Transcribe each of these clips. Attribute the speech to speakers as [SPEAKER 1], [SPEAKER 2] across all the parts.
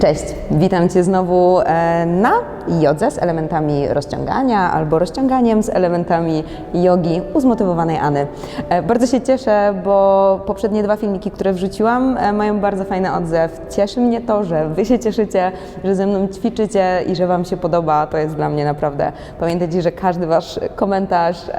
[SPEAKER 1] Cześć, witam Cię znowu e, na jodze z elementami rozciągania albo rozciąganiem z elementami jogi u zmotywowanej Any. E, Bardzo się cieszę, bo poprzednie dwa filmiki, które wrzuciłam, e, mają bardzo fajny odzew. Cieszy mnie to, że Wy się cieszycie, że ze mną ćwiczycie i że Wam się podoba. To jest dla mnie naprawdę. Pamiętajcie, że każdy Wasz komentarz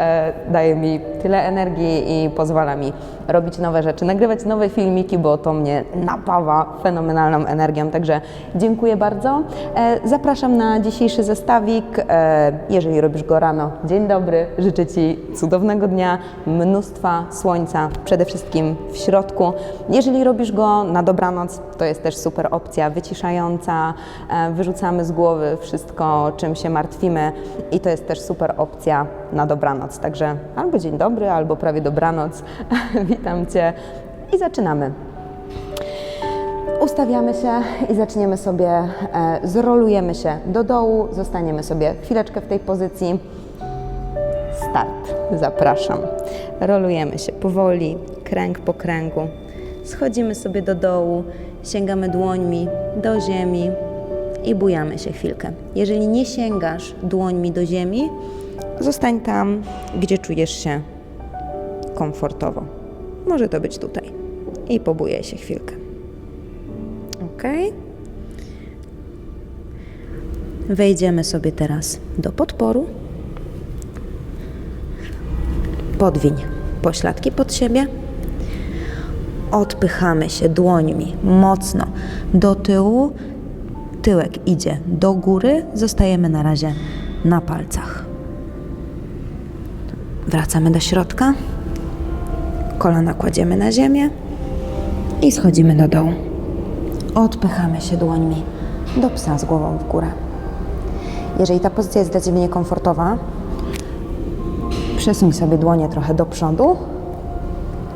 [SPEAKER 1] daje mi tyle energii i pozwala mi robić nowe rzeczy, nagrywać nowe filmiki, bo to mnie napawa fenomenalną energią. Także dziękuję bardzo. E, Zapraszam na dzisiejszy zestawik. E, Jeżeli robisz go rano, dzień dobry. Życzę Ci cudownego dnia, mnóstwa słońca, przede wszystkim w środku. Jeżeli robisz go na dobranoc, to jest też super opcja wyciszająca. E, Wyrzucamy z głowy wszystko, czym się martwimy i to jest też super opcja na dobranoc. Także albo dzień dobry, albo prawie dobranoc. Witam Cię i zaczynamy. Ustawiamy się i zaczniemy sobie, e, zrolujemy się do dołu, zostaniemy sobie chwileczkę w tej pozycji. Start, zapraszam. Rolujemy się powoli, kręg po kręgu. Schodzimy sobie do dołu, sięgamy dłońmi do ziemi i bujamy się chwilkę. Jeżeli nie sięgasz dłońmi do ziemi, zostań tam, gdzie czujesz się komfortowo. Może to być tutaj. I pobujaj się chwilkę. Ok. Wejdziemy sobie teraz do podporu. Podwiń pośladki pod siebie. Odpychamy się dłońmi mocno do tyłu. Tyłek idzie do góry. Zostajemy na razie na palcach. Wracamy do środka. Kolana kładziemy na ziemię i schodzimy do dołu. Odpychamy się dłońmi do psa z głową w górę. Jeżeli ta pozycja jest dla Ciebie niekomfortowa, przesuń sobie dłonie trochę do przodu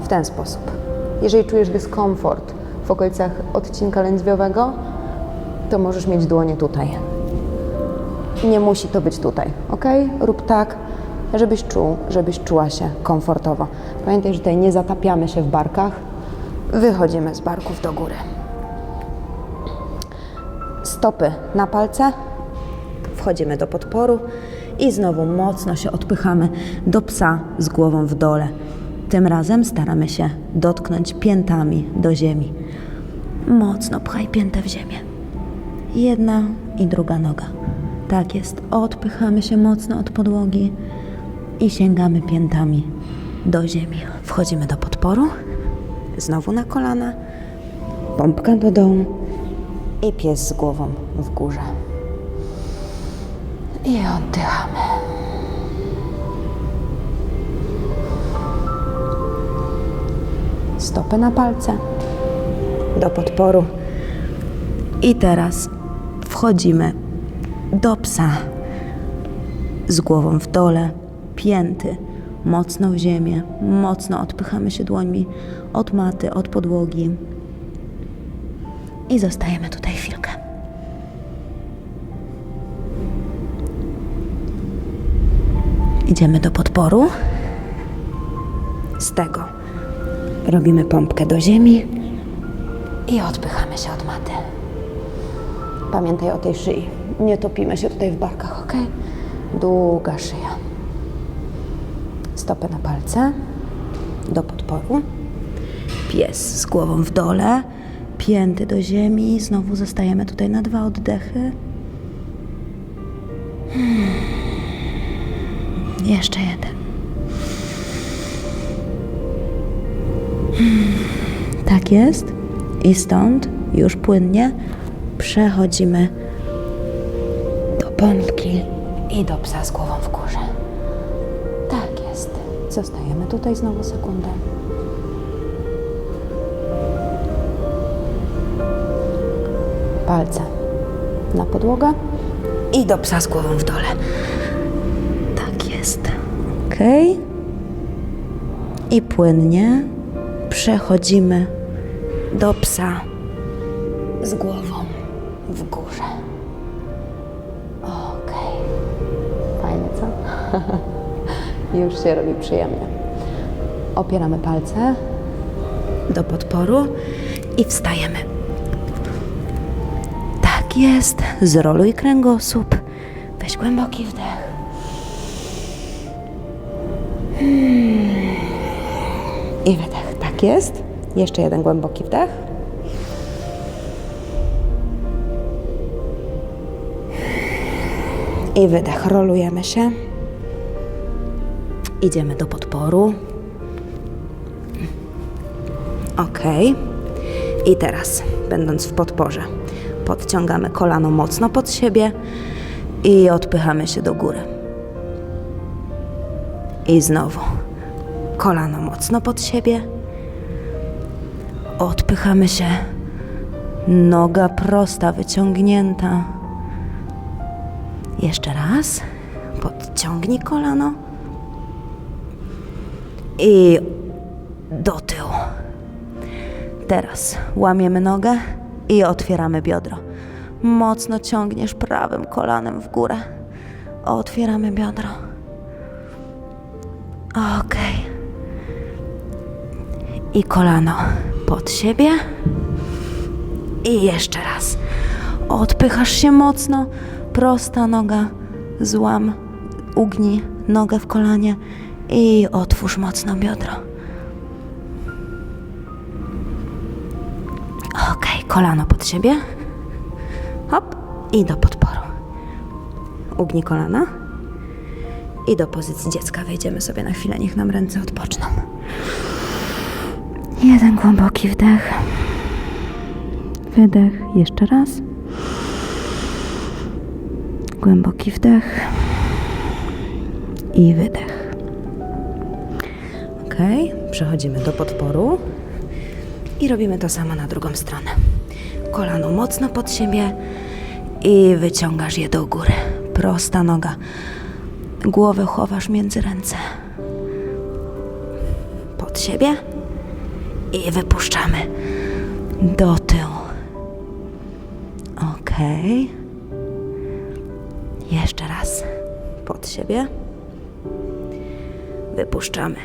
[SPEAKER 1] w ten sposób. Jeżeli czujesz dyskomfort w okolicach odcinka lędźwiowego, to możesz mieć dłonie tutaj. Nie musi to być tutaj, ok? Rób tak, żebyś czuł, żebyś czuła się komfortowo. Pamiętaj, że tutaj nie zatapiamy się w barkach, wychodzimy z barków do góry. Stopy na palce, wchodzimy do podporu i znowu mocno się odpychamy do psa z głową w dole. Tym razem staramy się dotknąć piętami do ziemi. Mocno pchaj piętę w ziemię. Jedna i druga noga. Tak jest. Odpychamy się mocno od podłogi i sięgamy piętami do ziemi. Wchodzimy do podporu. Znowu na kolana. Pompka do dołu i pies z głową w górze. I oddychamy. Stopy na palce do podporu. I teraz wchodzimy do psa z głową w dole, pięty mocno w ziemię, mocno odpychamy się dłońmi od maty, od podłogi i zostajemy tutaj chwilkę. Idziemy do podporu. Z tego robimy pompkę do ziemi i odpychamy się od maty. Pamiętaj o tej szyi. Nie topimy się tutaj w barkach, ok? Długa szyja. Stopy na palce. Do podporu. Pies z głową w dole. Pięty do ziemi. Znowu zostajemy tutaj na dwa oddechy. Hmm. Jeszcze jeden. Hmm. Tak jest. I stąd już płynnie przechodzimy do pompki i do psa z głową w górze. Tak jest. Zostajemy tutaj znowu sekundę. Palce na podłogę i do psa z głową w dole. Tak jest. Ok. I płynnie przechodzimy do psa z głową w górze. Okej. Fajnie, co? Już się robi przyjemnie. Opieramy palce do podporu i wstajemy. Tak jest. Zroluj kręgosłup. Weź głęboki wdech. Hmm. I wydech. Tak jest. Jeszcze jeden głęboki wdech. I wydech. Rolujemy się. Idziemy do podporu. Ok. I teraz, będąc w podporze, podciągamy kolano mocno pod siebie i odpychamy się do góry. I znowu kolano mocno pod siebie. Odpychamy się. Noga prosta, wyciągnięta. Jeszcze raz. Podciągnij kolano. I do tyłu. Teraz łamiemy nogę i otwieramy biodro. Mocno ciągniesz prawym kolanem w górę. Otwieramy biodro. Ok. I kolano pod siebie. I jeszcze raz. Odpychasz się mocno. Prosta noga. Złam. Ugnij nogę w kolanie. I otwórz mocno biodro. Kolano pod siebie. Hop. I do podporu. Ugnij kolana. I do pozycji dziecka wejdziemy sobie na chwilę. Niech nam ręce odpoczną. Jeden głęboki wdech. Wydech. Jeszcze raz. Głęboki wdech. I wydech. Ok, przechodzimy do podporu i robimy to samo na drugą stronę. Kolano mocno pod siebie i wyciągasz je do góry. Prosta noga. Głowę chowasz między ręce. Pod siebie i wypuszczamy do tyłu. Ok. Jeszcze raz. Pod siebie. Wypuszczamy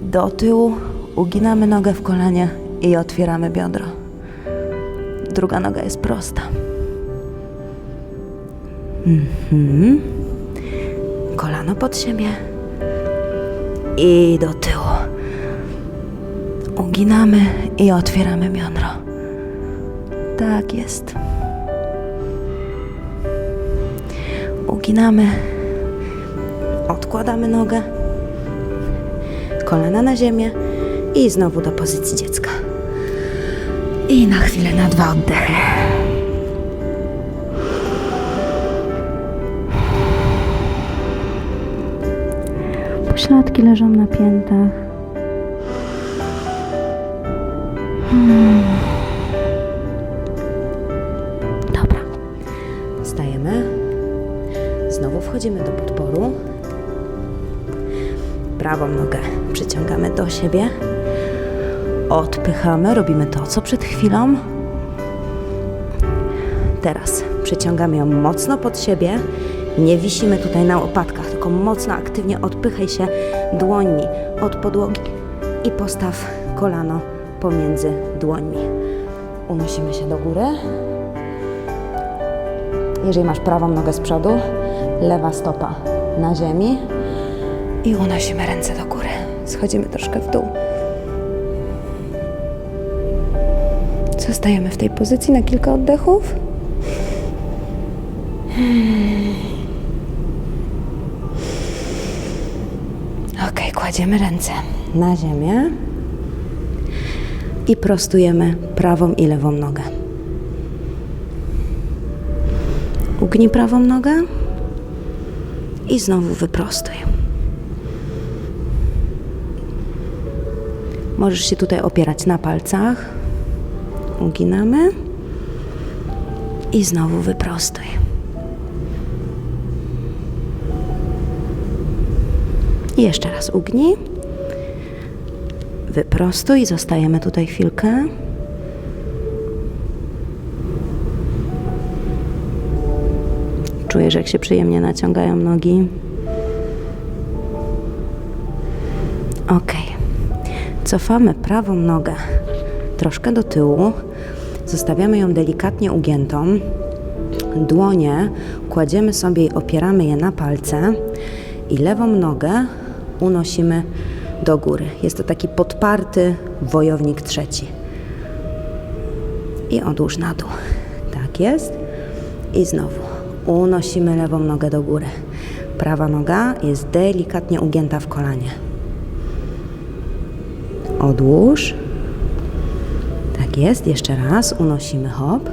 [SPEAKER 1] do tyłu, uginamy nogę w kolanie i otwieramy biodro. Druga noga jest prosta. Mhm. Kolano pod siebie i do tyłu. Uginamy i otwieramy biodro. Tak jest. Uginamy, odkładamy nogę kolana na ziemię i znowu do pozycji dziecka. I na chwilę na dwa oddechy. Pośladki leżą na piętach. Hmm. Dobra. Stajemy. Znowu wchodzimy do podporu prawą nogę przyciągamy do siebie, odpychamy, robimy to co przed chwilą. Teraz przyciągamy ją mocno pod siebie, nie wisimy tutaj na łopatkach, tylko mocno, aktywnie odpychaj się dłońmi od podłogi i postaw kolano pomiędzy dłońmi. Unosimy się do góry. Jeżeli masz prawą nogę z przodu, lewa stopa na ziemi, i unosimy ręce do góry. Schodzimy troszkę w dół. Zostajemy w tej pozycji na kilka oddechów. Ok, kładziemy ręce na ziemię i prostujemy prawą i lewą nogę. Ugnij prawą nogę i znowu wyprostuj. Możesz się tutaj opierać na palcach. Uginamy. I znowu wyprostuj. I jeszcze raz ugnij. Wyprostuj zostajemy tutaj chwilkę. Czujesz, jak się przyjemnie naciągają nogi. Ok. Cofamy prawą nogę troszkę do tyłu. Zostawiamy ją delikatnie ugiętą. dłonie kładziemy sobie i opieramy je na palce i lewą nogę unosimy do góry. Jest to taki podparty wojownik trzeci. I odłóż na dół. Tak jest. I znowu unosimy lewą nogę do góry. Prawa noga jest delikatnie ugięta w kolanie. Odłóż. Tak jest. Jeszcze raz unosimy hop.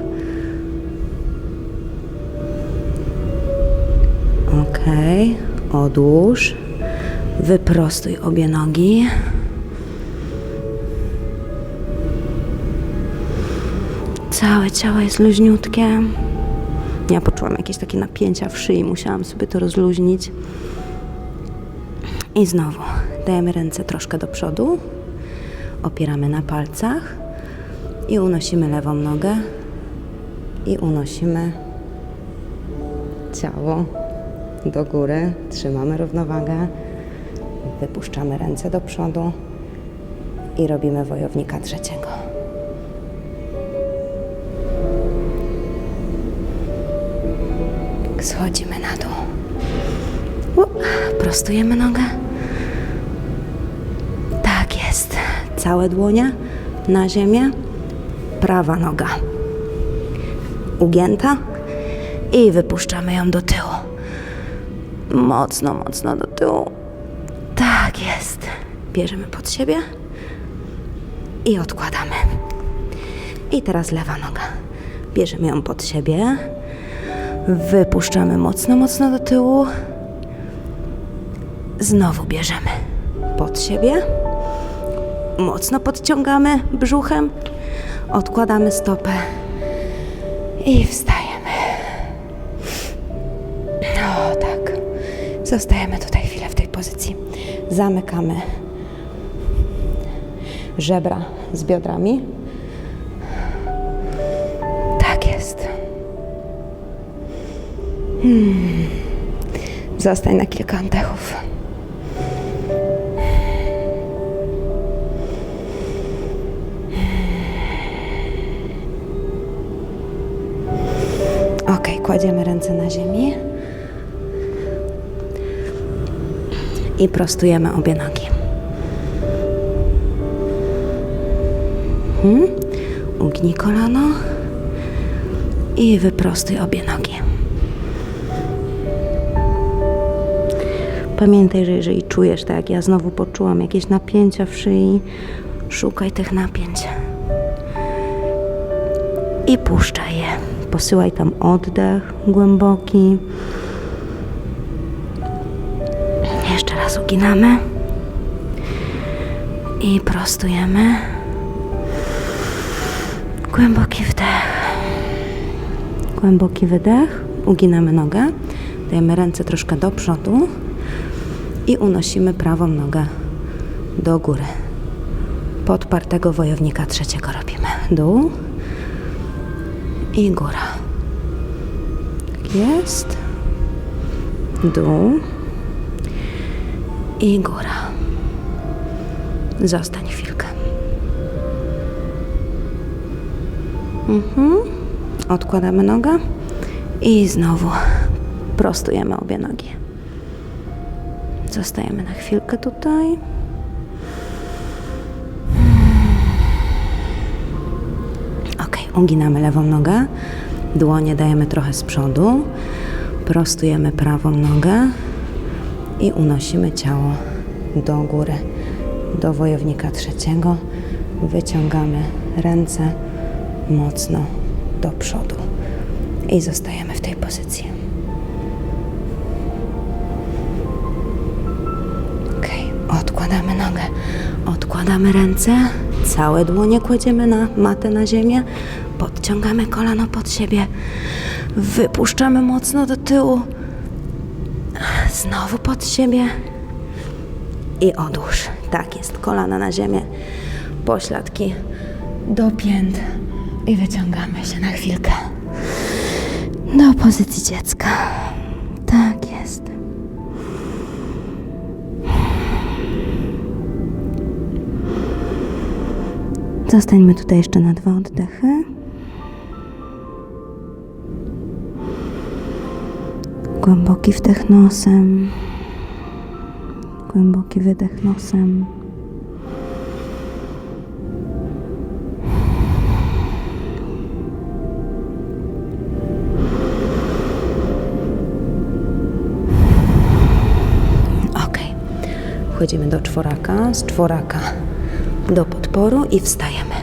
[SPEAKER 1] Ok. Odłóż. Wyprostuj obie nogi. Całe ciało jest luźniutkie. Ja poczułam jakieś takie napięcia w szyi, musiałam sobie to rozluźnić. I znowu dajemy ręce troszkę do przodu, opieramy na palcach i unosimy lewą nogę i unosimy ciało do góry, trzymamy równowagę, wypuszczamy ręce do przodu i robimy wojownika trzeciego. Schodzimy na dół. U, Prostujemy nogę. Tak jest. Całe dłonie na ziemię. Prawa noga ugięta i wypuszczamy ją do tyłu. Mocno, mocno do tyłu. Tak jest. Bierzemy pod siebie i odkładamy. I teraz lewa noga. Bierzemy ją pod siebie. Wypuszczamy mocno, mocno do tyłu. Znowu bierzemy pod siebie. Mocno podciągamy brzuchem. Odkładamy stopę i wstajemy. O tak. Zostajemy tutaj chwilę w tej pozycji. Zamykamy żebra z biodrami. Tak jest. Hmm. Zostań na kilka oddechów. Kładziemy ręce na ziemi i prostujemy obie nogi. Mhm. Ugnij kolano i wyprostuj obie nogi. Pamiętaj, że jeżeli czujesz tak, jak ja znowu poczułam jakieś napięcia w szyi, szukaj tych napięć i puszczaj je. Posyłaj tam oddech głęboki. Jeszcze raz uginamy i prostujemy. Głęboki wdech. Głęboki wydech. Uginamy nogę. Dajemy ręce troszkę do przodu i unosimy prawą nogę do góry. Podpartego wojownika trzeciego robimy. Dół i góra. Jest. Dół i góra. Zostań chwilkę. Mhm. Odkładamy nogę i znowu prostujemy obie nogi. Zostajemy na chwilkę tutaj. Uginamy lewą nogę, dłonie dajemy trochę z przodu, prostujemy prawą nogę i unosimy ciało do góry, do wojownika trzeciego. Wyciągamy ręce mocno do przodu i zostajemy w tej pozycji. Ok, odkładamy nogę, odkładamy ręce, całe dłonie kładziemy na matę na ziemię, podciągamy kolano pod siebie, wypuszczamy mocno do tyłu, znowu pod siebie i odłóż. Tak jest, kolana na ziemię, pośladki do pięt i wyciągamy się na chwilkę do pozycji dziecka. Tak jest. Zostańmy tutaj jeszcze na dwa oddechy. Głęboki wdech nosem. Głęboki wydech nosem. Ok. Wchodzimy do czworaka, z czworaka do podporu i wstajemy.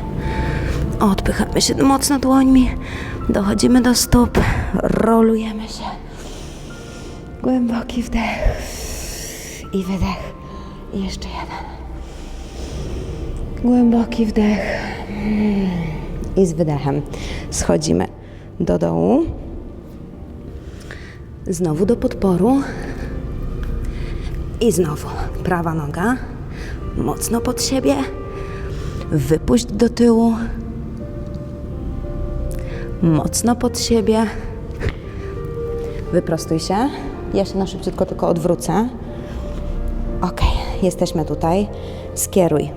[SPEAKER 1] Odpychamy się mocno dłońmi, dochodzimy do stóp, rolujemy się. Głęboki wdech i wydech. I jeszcze jeden. Głęboki wdech i z wydechem schodzimy do dołu. Znowu do podporu. I znowu prawa noga mocno pod siebie. Wypuść do tyłu. Mocno pod siebie. Wyprostuj się. Ja się na szybciutko tylko odwrócę. Ok, jesteśmy tutaj. Skieruj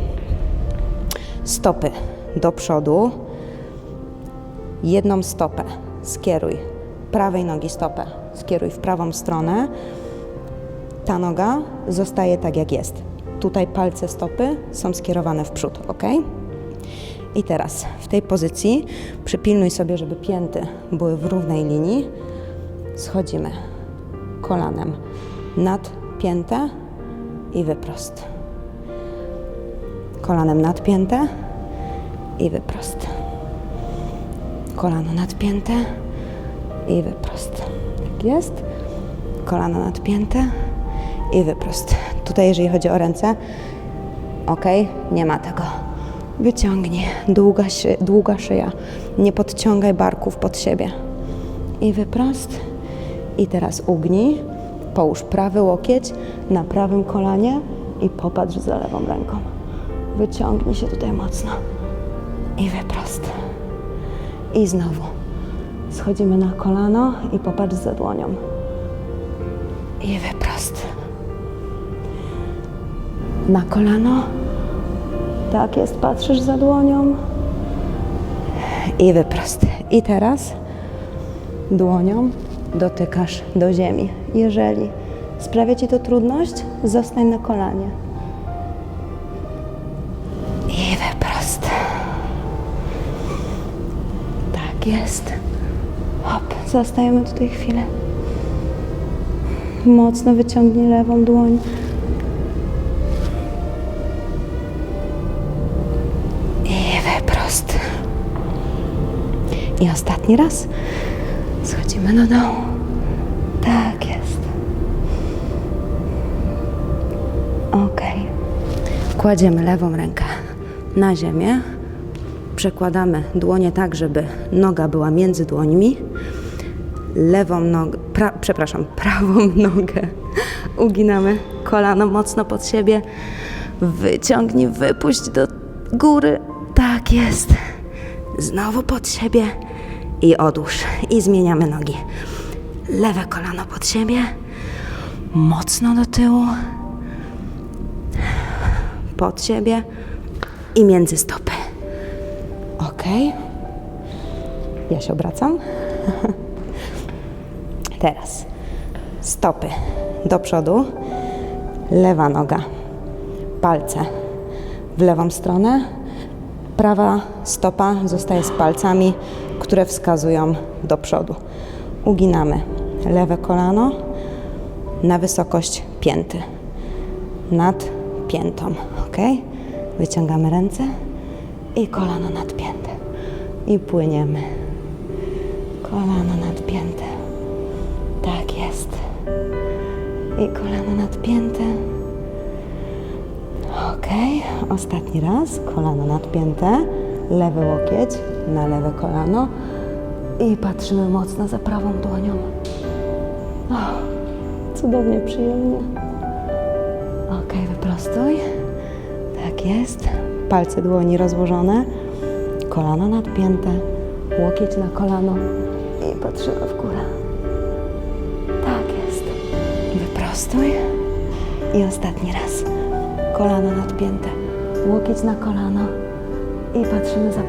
[SPEAKER 1] stopy do przodu. Jedną stopę skieruj. Prawej nogi stopę skieruj w prawą stronę. Ta noga zostaje tak jak jest. Tutaj palce stopy są skierowane w przód, ok? I teraz w tej pozycji przypilnuj sobie, żeby pięty były w równej linii. Schodzimy kolanem nad piętę i wyprost. Kolanem nad piętę i wyprost. Kolano nadpięte i wyprost. Tak jest. Kolano nadpięte i wyprost. Tutaj, jeżeli chodzi o ręce, ok, nie ma tego. Wyciągnij, długa, szy, długa szyja. Nie podciągaj barków pod siebie. I wyprost. I teraz ugnij. Połóż prawy łokieć na prawym kolanie i popatrz za lewą ręką. Wyciągnij się tutaj mocno. I wyprost. I znowu. Schodzimy na kolano i popatrz za dłonią. I wyprost. Na kolano. Tak jest, patrzysz za dłonią. I wyprost. I teraz dłonią dotykasz do ziemi. Jeżeli sprawia Ci to trudność, zostań na kolanie. I wyprost. Tak jest. Hop, zostajemy tutaj chwilę. Mocno wyciągnij lewą dłoń. I wyprost. I ostatni raz. Schodzimy do dołu. Tak jest. Ok. Kładziemy lewą rękę na ziemię. Przekładamy dłonie tak, żeby noga była między dłońmi. Lewą nogę, pra, przepraszam, prawą nogę uginamy kolano mocno pod siebie. Wyciągnij, wypuść do góry. Tak jest. Znowu pod siebie i odłóż. I zmieniamy nogi. Lewe kolano pod siebie, mocno do tyłu, pod siebie i między stopy. Ok. Ja się obracam. Teraz stopy do przodu, lewa noga, palce w lewą stronę, prawa stopa zostaje z palcami, które wskazują do przodu. Uginamy lewe kolano na wysokość pięty, nad piętą, ok? Wyciągamy ręce i kolano nadpięte i płyniemy. Kolano nadpięte. Tak jest. I kolano nadpięte. Ok, ostatni raz. Kolano nadpięte, lewy łokieć na lewe kolano i patrzymy mocno za prawą dłonią. O, cudownie, przyjemnie. Ok, wyprostuj. Tak jest. Palce dłoni rozłożone, kolano nadpięte, łokieć na kolano i patrzymy w górę. Tak jest. Wyprostuj. I ostatni raz. Kolano nadpięte, łokieć na kolano i patrzymy za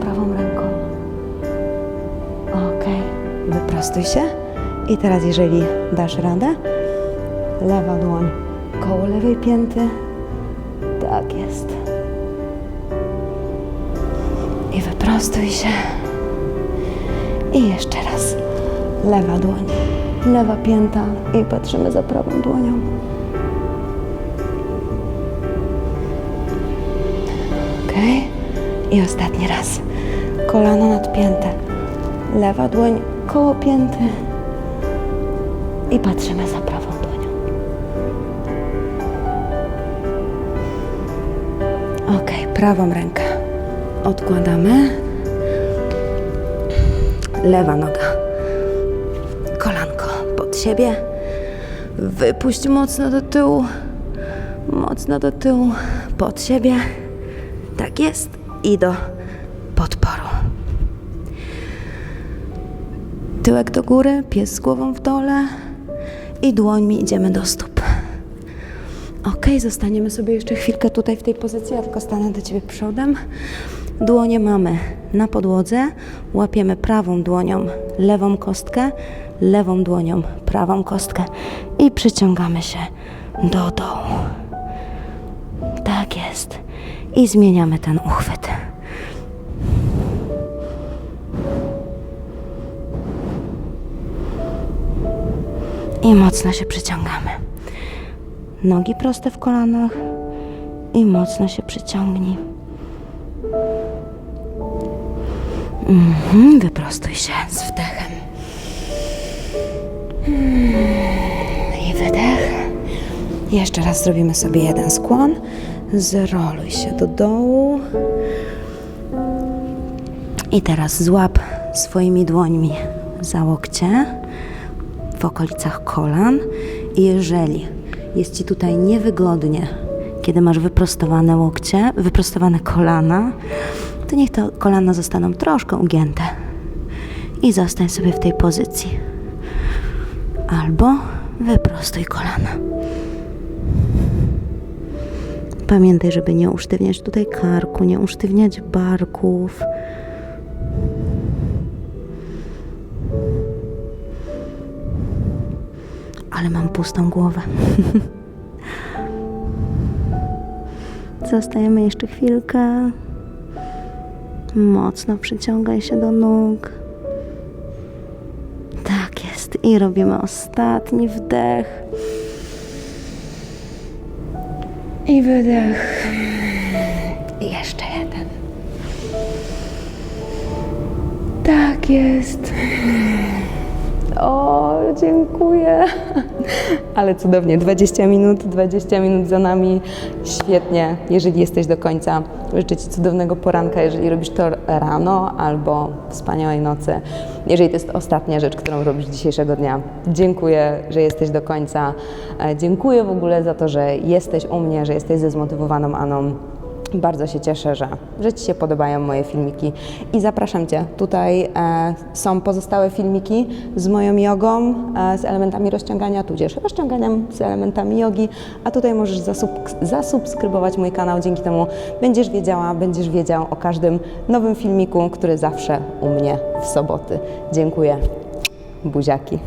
[SPEAKER 1] wyprostuj się I teraz, jeżeli dasz radę, lewa dłoń koło lewej pięty. Tak jest. I wyprostuj się. I jeszcze raz. Lewa dłoń, lewa pięta i patrzymy za prawą dłonią. Ok. I ostatni raz. Kolano nadpięte. Lewa dłoń koło pięty. I patrzymy za prawą dłonią. Ok, prawą rękę odkładamy. Lewa noga. Kolanko pod siebie. Wypuść mocno do tyłu. Mocno do tyłu. Pod siebie. Tak jest. I do podporu. Tyłek do góry, pies z głową w dole i dłońmi idziemy do stóp. Ok, zostaniemy sobie jeszcze chwilkę tutaj w tej pozycji, ja tylko stanę do Ciebie przodem. Dłonie mamy na podłodze, łapiemy prawą dłonią lewą kostkę, lewą dłonią prawą kostkę i przyciągamy się do dołu. Tak jest. I zmieniamy ten uchwyt. I mocno się przyciągamy. Nogi proste w kolanach i mocno się przyciągnij. Mhm, wyprostuj się z wdechem. Mm, I wydech. Jeszcze raz zrobimy sobie jeden skłon. Zroluj się do dołu. I teraz złap swoimi dłońmi za łokcie w okolicach kolan. I jeżeli jest Ci tutaj niewygodnie, kiedy masz wyprostowane łokcie, wyprostowane kolana, to niech te kolana zostaną troszkę ugięte. I zostań sobie w tej pozycji. Albo wyprostuj kolana. Pamiętaj, żeby nie usztywniać tutaj karku, nie usztywniać barków. Ale mam pustą głowę. Zostajemy jeszcze chwilkę. Mocno przyciągaj się do nóg. Tak jest. I robimy ostatni wdech. I wydech. I jeszcze jeden. Tak jest. O, dziękuję. Ale cudownie, 20 minut, 20 minut za nami. Świetnie, jeżeli jesteś do końca. Życzę Ci cudownego poranka, jeżeli robisz to rano albo wspaniałej nocy. Jeżeli to jest ostatnia rzecz, którą robisz dzisiejszego dnia. Dziękuję, że jesteś do końca. E, Dziękuję w ogóle za to, że jesteś u mnie, że jesteś ze zmotywowaną Aną. Bardzo się cieszę, że, że Ci się podobają moje filmiki i zapraszam Cię. Tutaj e, są pozostałe filmiki z moją jogą, e, z elementami rozciągania, tudzież rozciąganiem z elementami jogi, a tutaj możesz zasub- zasubskrybować mój kanał. Dzięki temu będziesz wiedziała, będziesz wiedział o każdym nowym filmiku, który zawsze u mnie w soboty. Dziękuję. Buziaki.